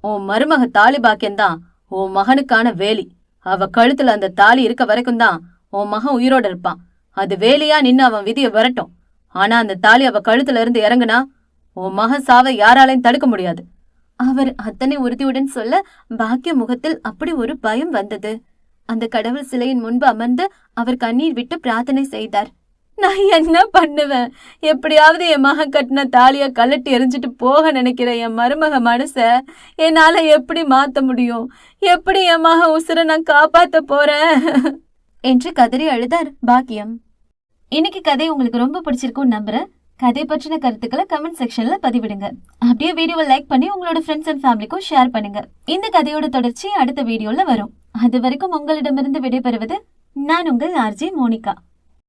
உன் மருமக தாலி பாக்கியம் தான் உன் மகனுக்கான வேலி. அவ கழுத்துல அந்த தாலி இருக்க வரைக்கும் தான் உன் மகன் உயிரோட இருப்பான். அது வேலியா நின்னு அவன் விதிய வரட்டும். ஆனா அந்த தாலி அவ கழுத்துல இருந்து இறங்குனா உன் மகன் சாவை யாராலையும் தடுக்க முடியாது. அவர் அத்தனை உறுதியுடன் சொல்ல பாக்கிய முகத்தில் அப்படி ஒரு பயம் வந்தது. அந்த கடவுள் சிலையின் முன்பு அமர்ந்து அவர் கண்ணீர் விட்டு பிரார்த்தனை செய்தார். நான் என்ன பண்ணுவேன்? எப்படியாவது என் மகன் கட்டின தாலிய கலட்டி எரிஞ்சிட்டு போக நினைக்கிற என் மருமக மனச என்னால எப்படி மாத்த முடியும்? எப்படி என் மகன் உசுர நான் காப்பாத்த போறேன்? என்று கதறி அழுதார் பாக்கியம். இன்னைக்கு கதை உங்களுக்கு ரொம்ப பிடிச்சிருக்கும்னு நம்புறேன். கதை பற்றின கருத்துக்களை கமெண்ட் செக்ஷன்ல பதிவிடுங்க. அப்படியே வீடியோவை லைக் பண்ணி உங்களோட ஃப்ரெண்ட்ஸ் அண்ட் ஃபேமிலிக்கும் ஷேர் பண்ணுங்க. இந்த கதையோட தொடர்ச்சி அடுத்த வீடியோல வரும். அது வரைக்கும் உங்களிடமிருந்து விடைபெறுவது நான் உங்கள் ஆர்ஜே மோனிகா.